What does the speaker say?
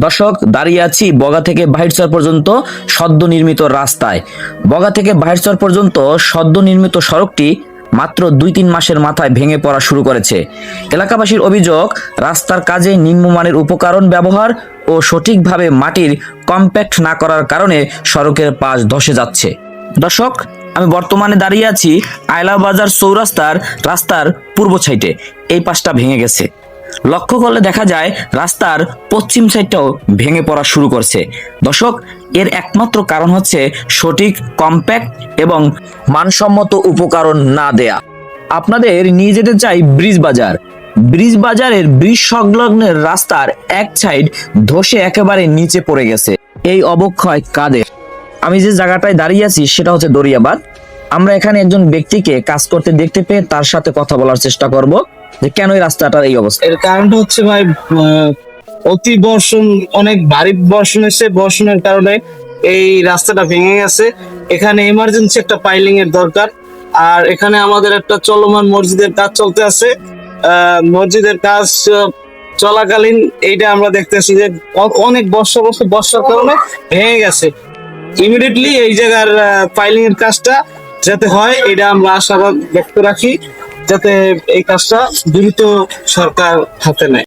দর্শক, দাঁড়িয়ে আছি বগা থেকে বাহিরচর পর্যন্ত সদ্য নির্মিত রাস্তায়। বগা থেকে বাহিরচর পর্যন্ত সদ্য নির্মিত সড়কটি মাত্র দুই তিন মাসের মাথায় ভেঙে পড়া শুরু করেছে। এলাকাবাসীর অভিযোগ, রাস্তার কাজে নিম্নমানের উপকরণ ব্যবহার ও সঠিকভাবে মাটির কম্প্যাক্ট না করার কারণে সড়কের পাশ ধসে যাচ্ছে। দর্শক, আমি বর্তমানে দাঁড়িয়ে আছি আয়লা বাজার চৌরাস্তার রাস্তার পূর্ব সাইডে। এই পাশটা ভেঙে গেছে। লক্ষ্য করলে দেখা যায় রাস্তার পশ্চিম সাইডটাও ভেঙে পড়া শুরু করছে। দর্শক, এর একমাত্র কারণ হচ্ছে সঠিক কম্প্যাক্ট এবং মানসম্মত উপকরণ না দেয়া। আপনাদের নিয়ে যেতে চাই ব্রিজ বাজার। ব্রিজ বাজারের ব্রিজ সংলগ্নের রাস্তার এক সাইড ধসে একেবারে নিচে পড়ে গেছে। এই অবক্ষয় কাদের? আমি যে জায়গাটায় দাঁড়িয়ে আছি সেটা হচ্ছে দরিয়াবাদ আমরা এখানে একজন ব্যক্তিকে কাজ করতে দেখতে পেয়ে তার সাথে কথা বলার চেষ্টা করব। যে কেন এই রাস্তাটার এই অবস্থা? এর কারণটা হচ্ছে ভাই অতি বর্ষণ, অনেক ভারী বর্ষণ এসে বর্ষণের কারণে এই রাস্তাটা ভেঙে গেছে। এখানে ইমার্জেন্সি একটা পাইলিং এর দরকার। আর এখানে আমাদের একটা চলমান মসজিদের কাজ চলতে আছে। মসজিদের কাজ চলাকালীন এইটা আমরা দেখতেছি যে অনেক বর্ষা বর্ষা বর্ষার কারণে ভেঙে গেছে। ইমিডিয়েটলি এই জায়গার পাইলিং এর কাজটা যাতে হয়, এটা আমরা আশাবাদ ব্যক্ত রাখি। যাতে এই কাজটা দ্রুত সরকার হাতে নেয়।